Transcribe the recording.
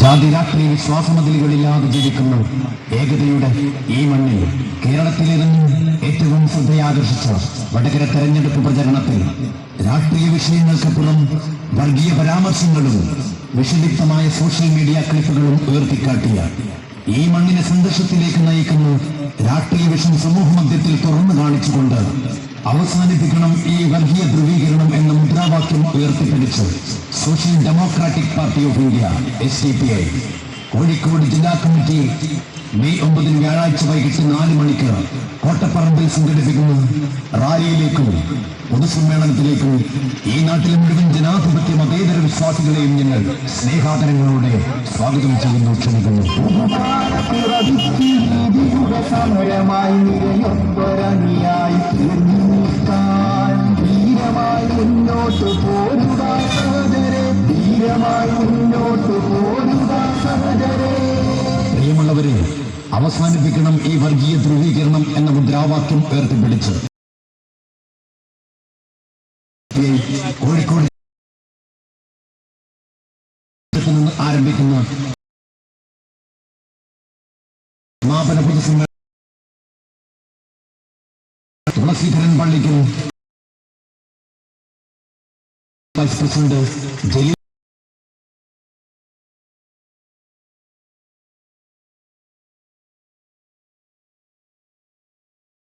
ജാതി രാഷ്ട്രീയ വിശ്വാസമതിലുകളില്ലാതെ ജീവിക്കുന്നു. ഏകതയുടെ ഈ മണ്ണിൽ കേരളത്തിലിരുന്ന് ഏറ്റവും ശ്രദ്ധയാകർഷിച്ച വടകര തെരഞ്ഞെടുപ്പ് പ്രചരണത്തിൽ രാഷ്ട്രീയ വിഷയങ്ങൾക്കപ്പുറം വർഗീയ പരാമർശങ്ങളും വിഷലിപ്തമായ സോഷ്യൽ മീഡിയ ക്ലിപ്പുകളും ഉയർത്തിക്കാട്ടിയ ഈ മണ്ണിനെ സന്ദർശത്തിലേക്ക് നയിക്കുന്നു രാഷ്ട്രീയ വിഷം സമൂഹ മധ്യത്തിൽ തുറന്നു കാണിച്ചുകൊണ്ട് അവസാനിപ്പിക്കണം ഈ വർഗീയ ധ്രുവീകരണം എന്ന മുദ്രാവാക്യം ഉയർത്തിപ്പിടിച്ച് social democratic party of India S D P I Kozhikode ജില്ലാ കമ്മിറ്റി മെയ് ഒമ്പതിന് വ്യാഴാഴ്ച വൈകിട്ട് നാല് മണിക്ക് കോട്ടപ്പറമ്പിൽ സംഘടിപ്പിക്കുന്ന റാലിയിലേക്കും പൊതുസമ്മേളനത്തിലേക്കും ഈ നാട്ടിലെ മുഴുവൻ ജനാധിപത്യ മതേതര വിശ്വാസികളെയും ഞങ്ങൾ സ്നേഹാദരങ്ങളോടെ സ്വാഗതം ചെയ്യുന്നു ക്ഷണിക്കുന്നു. അവസാനിപ്പിക്കണം ഈ വർഗീയ ധ്രുവീകരണം എന്ന മുദ്രാവാക്യം ഉയർത്തിപ്പിടിച്ച് കോഴിക്കോട് നിന്ന് ആരംഭിക്കുന്ന മാപന പൊതുസമ്മേളനം തുളസീധരൻ പള്ളിക്കും വൈസ് പ്രസിഡന്റ് ജലീൽ